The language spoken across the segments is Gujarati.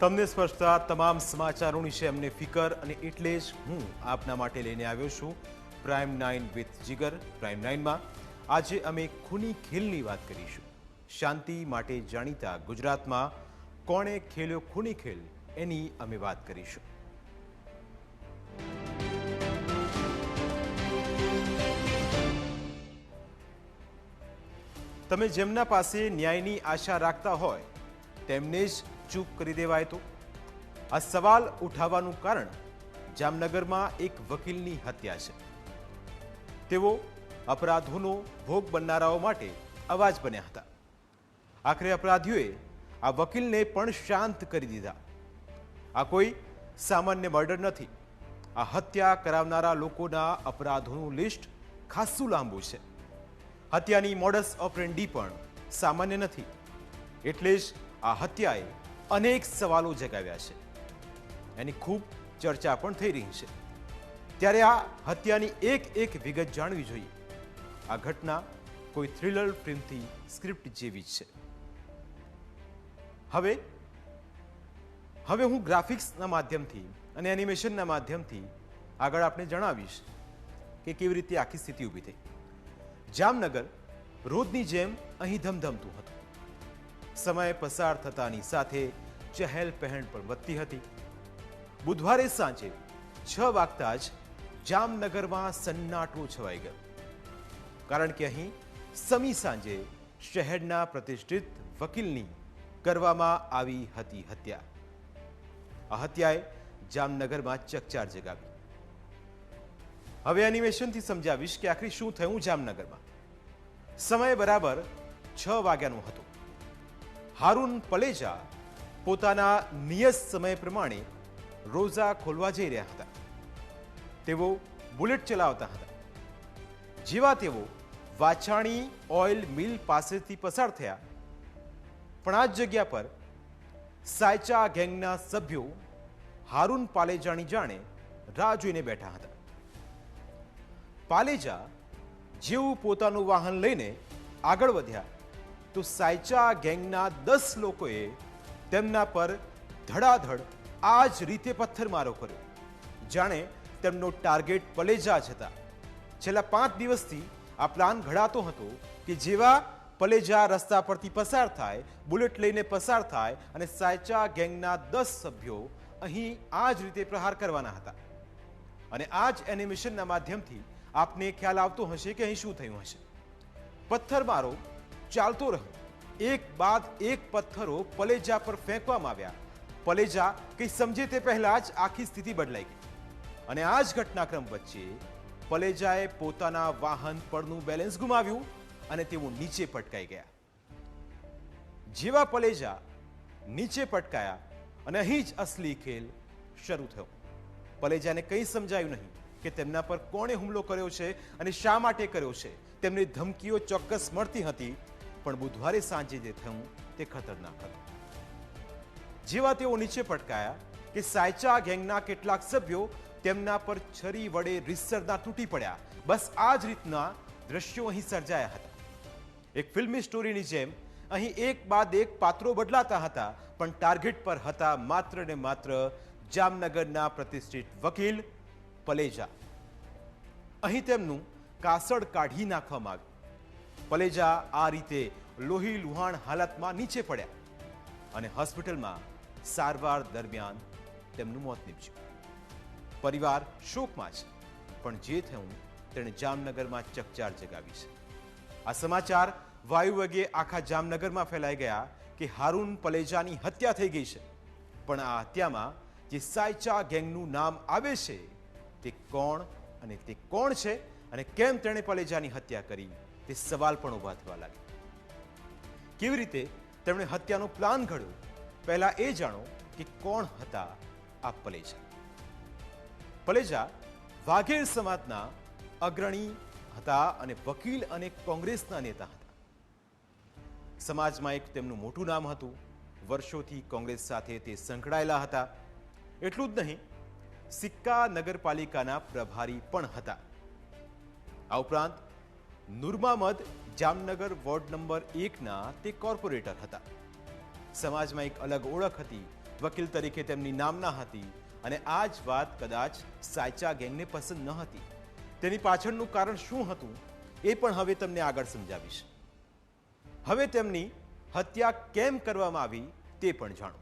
તમને સ્પર્શતા તમામ સમાચારોની છે અમને ફિકર અને એટલે જ હું આપના માટે લઈને આવ્યો છું prime nine with Jigar prime નાઇનમાં આજે અમે ખૂની ખેલની વાત કરીશું. શાંતિ માટે જાણીતા ગુજરાતમાં કોણે ખેલ્યો ખૂની ખેલ એની અમે વાત કરીશું. તમે જેમના પાસે ન્યાયની આશા રાખતા હોય, તેમને જ ચૂપ કરી દેવાય તો? આ સવાલ ઉઠાવવાનું કારણ જામનગરમાં એક વકીલની હત્યા છે. તેઓ અપરાધોનો ભોગ બનનારાઓ માટે અવાજ બન્યા હતા. આખરે અપરાધીઓએ આ વકીલને પણ શાંત કરી દીધા. આ કોઈ સામાન્ય મર્ડર નથી. આ હત્યા કરાવનારા લોકોના અપરાધોનું લિસ્ટ ખાસ્સું લાંબુ છે. હત્યાની મોડસ ઓપરેન્ડી પણ સામાન્ય નથી. એટલે જ આ હત્યાએ અનેક સવાલો જગાવ્યા છે. એની ખૂબ ચર્ચા પણ થઈ રહી છે. ત્યારે આ હત્યાની એક એક વિગત જાણવી જોઈએ. આ ઘટના કોઈ થ્રિલર ફિલ્મથી સ્ક્રિપ્ટ જેવી જ છે. હવે હવે હું ગ્રાફિક્સના માધ્યમથી અને એનિમેશનના માધ્યમથી આગળ આપણે જણાવીશ કે કેવી રીતે આખી સ્થિતિ ઊભી થઈ. જામનગર, રોજની જેમ અહીં ધમધમતું સમય પસાર થતાની સાથે ચહેલ પહેલ પણ વધતી હતી. બુધવારે સાંજે છ વાગતા જ જામનગરમાં સન્નાટો છવાઈ ગયો. કારણ કે અહીં સમી સાંજે શહેરના પ્રતિષ્ઠિત વકીલની કરવામાં આવી હતી હત્યા. આ હત્યાએ જામનગરમાં ચકચાર જગાવી. હવે એનિમેશનથી સમજાવીશ કે આખરી શું થયું જામનગરમાં. સમય બરાબર છ વાગ્યાનો હતો. હારૂન પલેજા પોતાના નિયત સમય પ્રમાણે રોઝા ખોલવા જઈ રહ્યા હતા. તેઓ બુલેટ ચલાવતા હતા. જેવા તેઓ વાછાણી ઓઇલ મિલ પાસેથી પસાર થયા, પણ આ જ જગ્યા પર સાયચા ગેંગના સભ્યો હારૂન પાલેજાની જાણે રાહ જોઈને બેઠા હતા. પાલેજા જેવું પોતાનું વાહન લઈને આગળ વધ્યા. તો સાયચા ગેંગના દસ લોકોએ તેમના પર ધડાધડ આ જ રીતે પથ્થરમારો કર્યો. જાણે તેમનો ટાર્ગેટ પલેજા જ હતા. છેલ્લા પાંચ દિવસથી આ પ્લાન ઘડાતો હતો કે જેવા પલેજા રસ્તા પરથી પસાર થાય, બુલેટ લઈને પસાર થાય અને સાયચા ગેંગના દસ સભ્યો અહીં આ જ રીતે પ્રહાર કરવાના હતા. અને આ જ એનિમેશનના માધ્યમથી આપને ખ્યાલ આવતો હશે કે અહીં શું થયું હશે. પથ્થરમારો ચાલતો રહ્યો. એક બાદ એક પથ્થરો પલેજા પર ફેંકવામાં આવ્યા. પલેજા કંઈ સમજે તે પહેલા જ આખી સ્થિતિ બદલાઈ ગઈ. અને આ જ ઘટનાક્રમ વચ્ચે પલેજાએ પોતાના વાહન પરનું બેલેન્સ ગુમાવ્યું અને તેઓ નીચે પટકાઈ ગયા. જેવા પલેજા નીચે પટકાયા અને અહીં જ અસલી ખેલ શરૂ થયો. પલેજાને કંઈ સમજાયું નહીં કે તેમના પર કોણે હુમલો કર્યો છે અને શા માટે કર્યો છે. તેમની ધમકીઓ ચોક્કસ મળતી હતી પણ બુધવારે સાંજે જે થયું તે ખતરનાક હતું. જેવા તેઓ નીચે પટકાયા કે સાયચા ગેંગના કેટલાક સભ્યો તેમના પર છરી વડે રીસરના તૂટી પડ્યા. બસ આ જ રીતના દ્રશ્યો અહીં સર્જાયા હતા. એક ફિલ્મી સ્ટોરીની જેમ અહીં એક બાદ એક પાત્રો બદલાતા હતા, પણ ટાર્ગેટ પર હતા માત્ર ને માત્ર જામનગરના પ્રતિષ્ઠિત વકીલ પલેજા. અહીં તેમનું કાસડ કાઢી નાખવામાં આવ્યું. પલેજા આ રીતે લોહી લુહાણ હાલતમાં નીચે પડ્યા અને હોસ્પિટલમાં સારવાર દરમિયાન તેમનું મોત નીપજ્યું. પરિવાર શોકમાં છે, પણ જે થયું તેણે જામનગરમાં ચકચાર જગાવી છે. આ સમાચાર વાયુ વેગે આખા જામનગરમાં ફેલાઈ ગયા કે હારૂન પલેજાની હત્યા થઈ ગઈ છે. પણ આ હત્યામાં જે સાયચા ગેંગનું નામ આવે છે, તે કોણ અને તે કોણ છે અને કેમ તેણે પલેજાની હત્યા કરી? તે સવાલ પણ ઊભા થવા લાગ્યા. કેવી રીતે તેમણે હત્યાનો પ્લાન ઘડ્યો? પહેલા એ જાણો કે કોણ હતા આ પલેજા. પલેજા વાઘેર સમાજના અગ્રણી હતા અને વકીલ અને કોંગ્રેસના નેતા હતા. સમાજમાં એક તેમનું મોટું નામ હતું. વર્ષોથી કોંગ્રેસ સાથે તે સંકળાયેલા હતા. એટલું જ નહીં, સિક્કા નગરપાલિકાના પ્રભારી પણ હતા. આ ઉપરાંત નુરમામદ જામનગર વોર્ડ નંબર એકના તે કોર્પોરેટર હતા. સમાજમાં એક અલગ ઓળખ હતી, વકીલ તરીકે તેમની નામના હતી અને આ જ વાત કદાચ સાયચા ગેંગને પસંદ ન હતી. તેની પાછળનું કારણ શું હતું એ પણ હવે તમને આગળ સમજાવીશ. હવે તેમની હત્યા કેમ કરવામાં આવી તે પણ જાણો.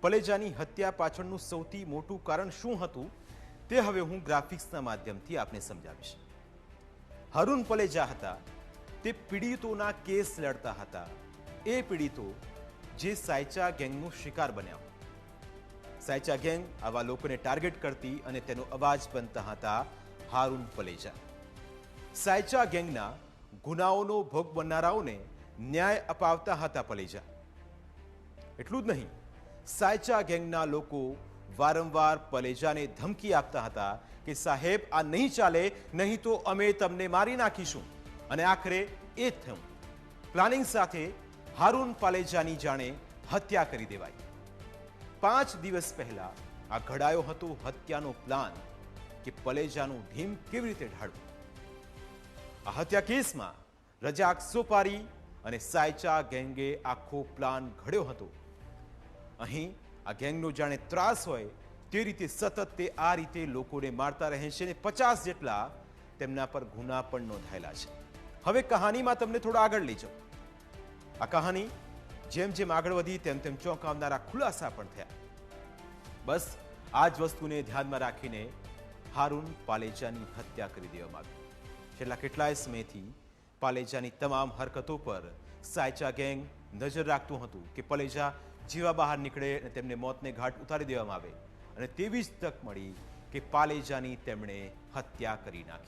પલેજાની હત્યા પાછળનું સૌથી મોટું કારણ શું હતું તે હવે હું ગ્રાફિક્સના માધ્યમથી આપને સમજાવીશ. હરુણ પલેજા હતા, તે પીડિતોના કેસ લડતા હતા. એ પીડિતો જે સાયચા ગેંગનો શિકાર બન્યા. સાયચા ગેંગ આવા લોકોને ટાર્ગેટ કરતી અને તેનો અવાજ બનતા હતા હારુન પલેજા સાયચા ગેંગના ગુનાઓનો ભોગ બનનારાઓને ન્યાય અપાવતા હતા પલેજા એટલું જ નહીં, સાયચા ગેંગના લોકો વારંવાર પલેજાને ધમકી આપતા હતા કે સાહેબ, આ નહીં ચાલે, નહીં તો અમે તમને મારી નાખીશું. અને આખરે એ થયું. પ્લાનિંગ સાથે હારૂન પાલેજાની જાણે હત્યા કરી દેવાઈ. પાંચ દિવસ પહેલા આ ઘડાયો હતો હત્યાનો પ્લાન કે પલેજાનું ભીમ કેવી રીતે ઢાળવું. આ હત્યા કેસમાં રજાક સોપારી અને સાયચા ગેંગે આખો પ્લાન ઘડ્યો હતો. અહીં આ ગેંગનો જાણે ત્રાસ હોય તે રીતે સતત તે આ રીતે લોકોને મારતા રહે છે અને પચાસ જેટલા તેમના પર ગુના પણ નોંધાયેલા છે. હવે કહાનીમાં તમને થોડા આગળ લઈ જાઉં. આ કહાની જેમ જેમ આગળ વધી તેમ તેમ ચોંકાવનારા ખુલાસા પણ થયા. બસ આ જ વસ્તુને ધ્યાનમાં રાખીને હારૂન પાલેજાની હત્યા કરી દેવામાં આવી. છેલ્લા કેટલાય સમયથી પાલેજાની તમામ હરકતો પર સાયચા ગેંગ નજર રાખતું હતું કે પલેજા જેવા બહાર નીકળે અને તેમને મોતને ઘાટ ઉતારી દેવામાં આવે. અને તેવી જ તક મળી કે પાલેજાની તેમણે હત્યા કરી નાખી.